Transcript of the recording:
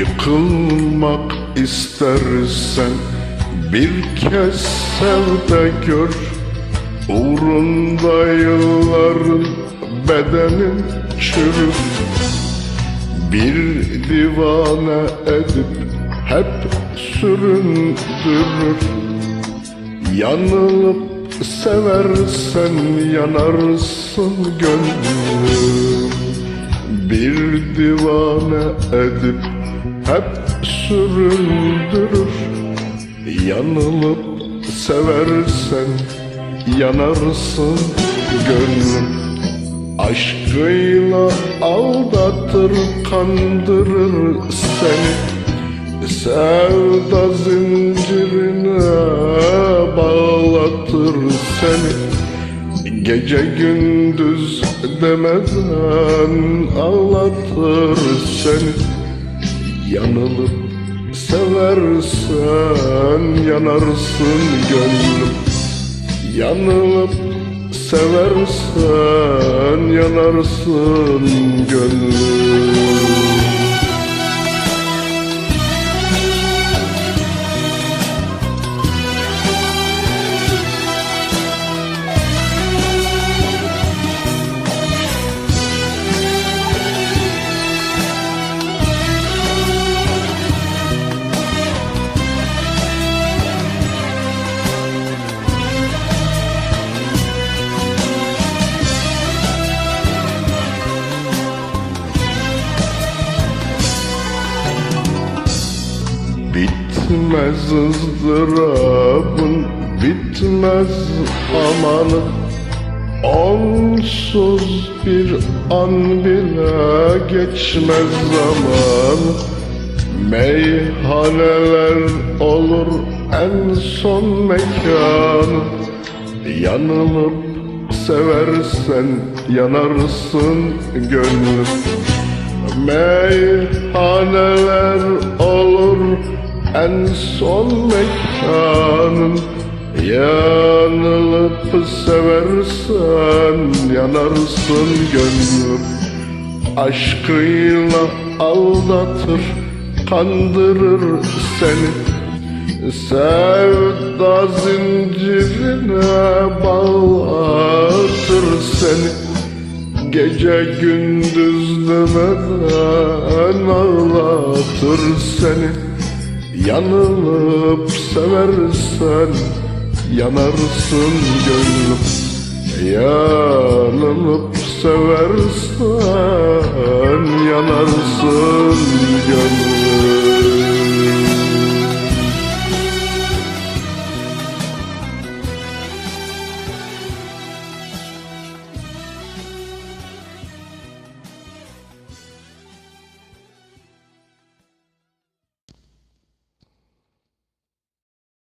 Yıkılmak istersen bir kez sev gör. Uğrunda yılların bedenin çürür. Bir divane edip hep süründürür. Yanılıp seversen yanarsın gönlüm. Bir divane edip hep süründürür Yanılıp seversen yanarsın gönlüm. Aşkıyla aldatır kandırır seni. Sevda zincirine bağlatır seni. Gece gündüz demeden ağlatır seni Yanılıp seversen yanarsın gönlüm. Yanılıp seversen yanarsın gönlüm Bitmez ızdırabın bitmez amanı Onsuz bir an bile geçmez zaman. Meyhaneler olur en son mekanı Yanılıp seversen yanarsın gönlüm. Meyhaneler en son mekanın Yanılıp seversen yanarsın gönlüm Aşkıyla aldatır kandırır seni. Sevda zincirine bağlatır seni. Gece gündüz demeden ağlatır seni Yanılıp seversen yanarsın gönlüm. Yanılıp seversen yanarsın gönlüm